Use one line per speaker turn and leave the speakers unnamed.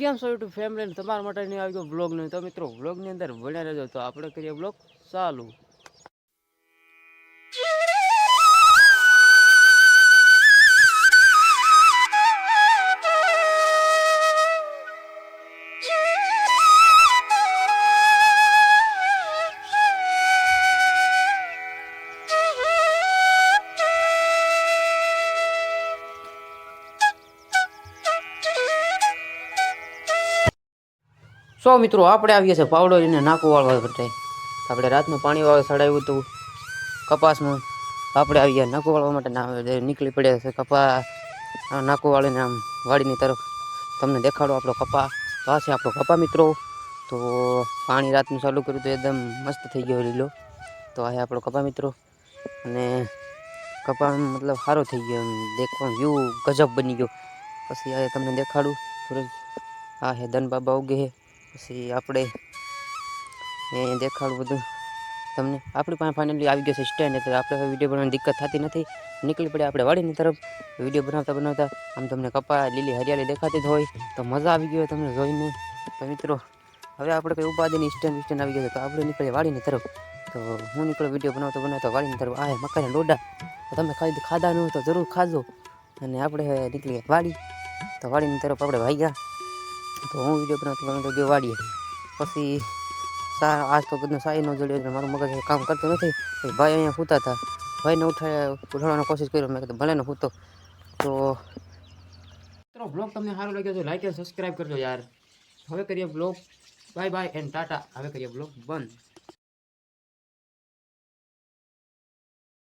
છો YouTube family તમારા માટે નહીં આવી ગયો બ્લોગ નહીં તો મિત્રો બ્લોગની અંદર ભણ્યા રહેજો. તો આપણે કરીએ બ્લોગ ચાલુ. સો મિત્રો, આપણે આવીએ છીએ પાવડો એને નાખું વાળવા માટે. આપણે રાતનું પાણી વાળવા ચડાવ્યું હતું કપાસમાં આપણે આવીએ નાકું વાળવા માટે ના નીકળી પડ્યા છે કપા નાકું વાળીને આમ વાડીની તરફ. તમને દેખાડો આપણો કપા. તો આપણો કપા મિત્રો. તો પાણી રાતનું ચાલુ કર્યું તો એકદમ મસ્ત થઈ ગયો લીલો. તો આ આપણો કપા મિત્રો. અને કપા મતલબ સારો થઈ ગયો દેખવા વ્યૂ ગજબ બની ગયો. પછી આ તમને દેખાડું. સૂરજ. આ હે ધન બાબા ઉગે છે. પછી આપણે એ દેખાડું બધું તમને. આપણી પાસે ફાઇનલી આવી ગયો છે સ્ટેન્ડ એટલે આપણે વીડિયો બનાવવાની દિક્કત થતી નથી. નીકળી પડે આપણે વાડીની તરફ. વીડિયો બનાવતા બનાવતા આમ તમને કપા લીલી, હરિયાળી દેખાતી જ હોય, તો મજા આવી ગયો તમને જોઈને. તો મિત્રો, હવે આપણે કંઈ ઉપાધિની સ્ટેન્ડ સ્ટેન્ડ આવી ગયો છે, તો આપણે નીકળીએ વાડીની તરફ. તો હું નીકળ્યો વીડિયો બનાવતો બનાવતો વાડીની તરફ. આ મકાઈના ડોડા તો તમે ખાઈ ખાધા ન હોય તો જરૂર ખાજો. અને આપણે નીકળીએ વાડી. તો વાડીની તરફ આપણે ભાગ્યા. તો હું વીડિયો બનાવતો બનાવતો ગયો વાડીએ પછી સા આજ તો બધું સાઈ ન જડ્યો એટલે મારું મગજ કામ કરતું નથી. ભાઈ અહીંયા સૂતા હતા ભાઈને ઉઠાડ્યા ઉઠાડવાનો કોશિશ કર્યો. મેં કીધું, ભલે ને સૂતો તો મિત્રો બ્લોગ તમને સારો લાગ્યો તો લાઈક અને સબસ્ક્રાઈબ કરજો યાર. હવે કરીએ blog bye bye and Tata હવે કરીએ બ્લોગ બંધ.